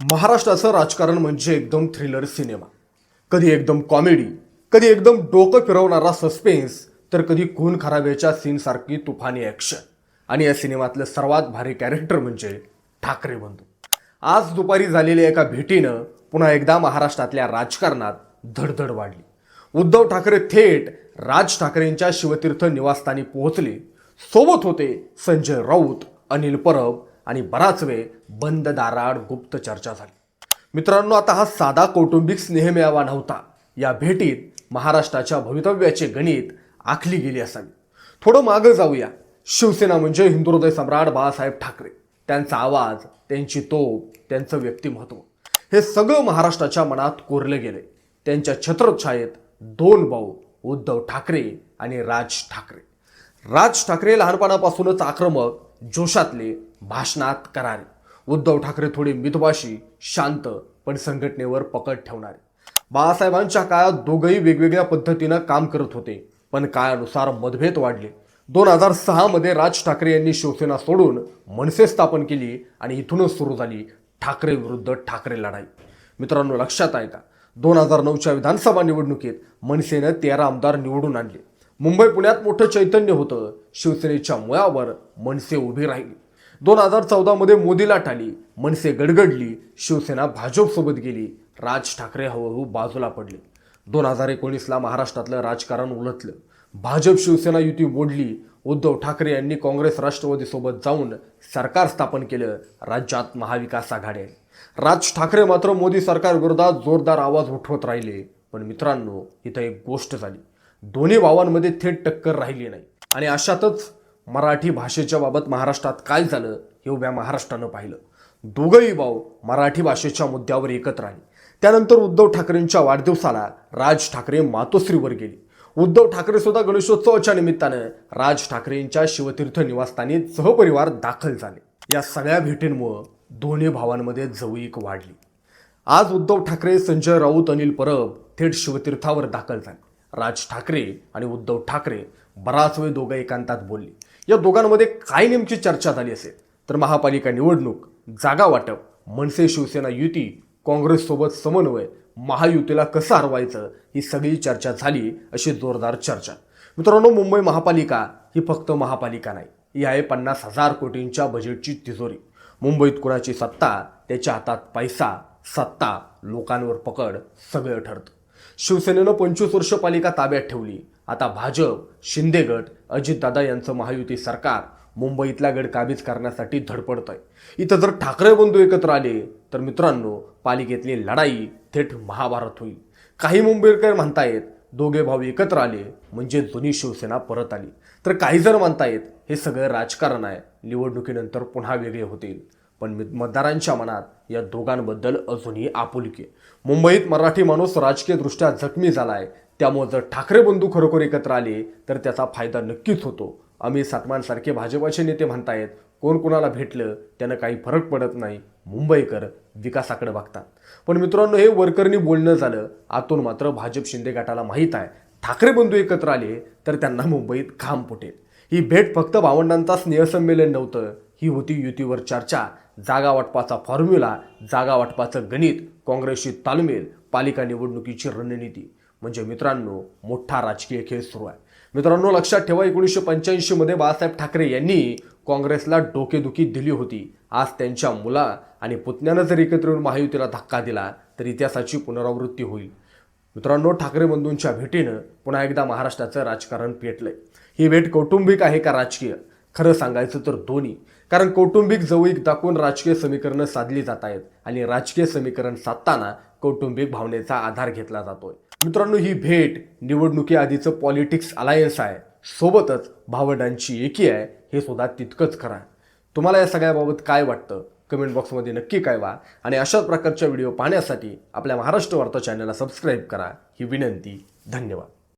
महाराष्ट्राचं राजकारण म्हणजे एकदम थ्रिलर सिनेमा. कधी एकदम कॉमेडी कधी एकदम डोकं फिरवणारा सस्पेन्स तर कधी खून खराब्याच्या सीनसारखी तुफानी ॲक्शन आणि या सिनेमातलं सर्वात भारी कॅरेक्टर म्हणजे ठाकरे बंधू. आज दुपारी झालेल्या एका भेटीनं पुन्हा एकदा महाराष्ट्रातल्या राजकारणात धडधड वाढली. उद्धव ठाकरे थेट राज ठाकरेंच्या शिवतीर्थ निवासस्थानी पोहोचले. सोबत होते संजय राऊत अनिल परब आणि बराच वेळ बंद दाराड गुप्त चर्चा झाली. मित्रांनो आता हा साधा कौटुंबिक स्नेहमेळावा नव्हता. या भेटीत महाराष्ट्राच्या भवितव्याचे गणित आखली गेली असावी. थोडं मागं जाऊया. शिवसेना म्हणजे हिंदुहृदय सम्राट बाळासाहेब ठाकरे. त्यांचा आवाज त्यांची तोप त्यांचं व्यक्तिमत्व हे सगळं महाराष्ट्राच्या मनात कोरलं गेलंय त्यांच्या छत्रछायेत दोन भाऊ उद्धव ठाकरे आणि राज ठाकरे. राज ठाकरे लहानपणापासूनच आक्रमक जोशातले भाषणात करारे. उद्धव ठाकरे थोडे मितभाषी शांत पण संघटनेवर पकड ठेवणारे. बाळासाहेबांच्या काळात दोघंही वेगवेगळ्या पद्धतीनं काम करत होते पण काळानुसार मतभेद वाढले. दोन हजार सहामध्ये राज ठाकरे यांनी शिवसेना सोडून मनसे स्थापन केली आणि इथूनच सुरू झाली ठाकरे विरुद्ध ठाकरे लढाई. मित्रांनो लक्षात आहे का? दोन हजार नऊच्या विधानसभा निवडणुकीत मनसेनं तेरा आमदार निवडून आणले. मुंबई पुण्यात मोठं चैतन्य होतं. शिवसेनेच्या मुळावर मनसे उभी राहिली. दोन हजार चौदामध्ये मोदी लाट आली मनसे गडगडली शिवसेना भाजपसोबत गेली राज ठाकरे हळूहळू बाजूला पडले. दोन हजार एकोणीसला महाराष्ट्रातलं राजकारण उलटलं. भाजप शिवसेना युती मोडली उद्धव ठाकरे यांनी काँग्रेस राष्ट्रवादीसोबत जाऊन सरकार स्थापन केलं राज्यात महाविकास आघाडी. आहे राज ठाकरे मात्र मोदी सरकारविरोधात जोरदार आवाज उठवत राहिले. पण मित्रांनो इथं एक गोष्ट झाली. दोन्ही भावांमध्ये थेट टक्कर राहिली नाही. आणि अशातच मराठी भाषेच्या बाबत महाराष्ट्रात काय झालं हे उभ्या महाराष्ट्रानं पाहिलं. दोघंही भाऊ मराठी भाषेच्या मुद्द्यावर एकत्र आले. त्यानंतर उद्धव ठाकरेंच्या वाढदिवसाला राज ठाकरे मातोश्रीवर गेले. उद्धव ठाकरे सुद्धा गणेशोत्सवाच्या निमित्तानं राज ठाकरेंच्या शिवतीर्थ निवासस्थानी सहपरिवार दाखल झाले. या सगळ्या भेटींमुळं दोन्ही भावांमध्ये जवळीक वाढली. आज उद्धव ठाकरे संजय राऊत अनिल परब थेट शिवतीर्थावर दाखल झाले. राज ठाकरे आणि उद्धव ठाकरे बराच वेळ दोघं एकांतात बोलले. या दोघांमध्ये काय नेमकी चर्चा झाली असेल. तर महापालिका निवडणूक जागा वाटप मनसे शिवसेना युती काँग्रेससोबत समन्वय महायुतीला कसं हरवायचं ही सगळी चर्चा झाली अशी जोरदार चर्चा. मित्रांनो मुंबई महापालिका ही फक्त महापालिका नाही ही आहे पन्नास हजार कोटींच्या बजेटची तिजोरी. मुंबईत कुणाची सत्ता त्याच्या हातात पैसा सत्ता लोकांवर पकड सगळं ठरतं. शिवसेनेनं पंचवीस वर्ष पालिका ताब्यात ठेवली आता भाजप शिंदे गट अजितदादा यांचं महायुती सरकार मुंबईतला गड काबीज करण्यासाठी धडपडत आहे इथं जर ठाकरे बंधू एकत्र आले तर मित्रांनो पालिकेतली लढाई थेट महाभारत होईल. काही मुंबईकर म्हणतायत दोघे भाऊ एकत्र आले म्हणजे जुनी शिवसेना परत आली. तर काही जण म्हणतायत हे सगळं राजकारण आहे निवडणुकीनंतर पुन्हा वेगळे होतील. पण मतदारांच्या मनात या दोघांबद्दल अजूनही आपुलकी मुंबईत मराठी माणूस राजकीयदृष्ट्या जखमी झाला आहे त्यामुळे जर ठाकरे बंधू खरोखर एकत्र आले तर त्याचा फायदा नक्कीच होतो. अमित सातमांसारखे भाजपाचे नेते म्हणतायत कोण कोणाला भेटलं त्यानं काही फरक पडत नाही. मुंबईकर विकासाकडे बघतात. पण मित्रांनो हे वरकरनी बोलणं झालं आतून मात्र भाजप शिंदे गटाला माहीत आहे ठाकरे बंधू एकत्र आले तर त्यांना मुंबईत घाम फुटेल. ही भेट फक्त भावंडांचा स्नेहसंमेलन नव्हतं ही होती युतीवर चर्चा. जागा वाटपाचा फॉर्म्युला जागा वाटपाचं गणित काँग्रेसची तालमेल पालिका निवडणुकीची रणनीती. म्हणजे मित्रांनो मोठा राजकीय खेळ सुरू आहे. मित्रांनो लक्षात ठेवा एकोणीसशे पंच्याऐंशीमध्ये बाळासाहेब ठाकरे यांनी काँग्रेसला डोकेदुखी दिली होती. आज त्यांच्या मुला आणि पुतण्यानं जर एकत्र येऊन महायुतीला धक्का दिला तर इतिहासाची पुनरावृत्ती होईल. मित्रांनो ठाकरे बंधूंच्या भेटीनं पुन्हा एकदा महाराष्ट्राचं राजकारण पेटलंय. ही भेट कौटुंबिक आहे का राजकीय? खरं सांगायचं तर दोन्ही. कारण कौटुंबिक जवळीक दाखवून राजकीय समीकरणं साधली जात आहेत आणि राजकीय समीकरण साधताना कौटुंबिक भावनेचा आधार घेतला जातोय. मित्रांनो ही भेट निवडणुकीआधीचं पॉलिटिक्स अलायन्स आहे. सोबतच भावंडांची एकी आहे. हे सुद्धा तितकंच खरं आहे. तुम्हाला या सगळ्याबाबत काय वाटतं? कमेंट बॉक्समध्ये नक्की काय वा आणि अशाच प्रकारच्या व्हिडिओ पाहण्यासाठी आपल्या महाराष्ट्र वार्ता चॅनलला सबस्क्राईब करा. ही विनंती. धन्यवाद.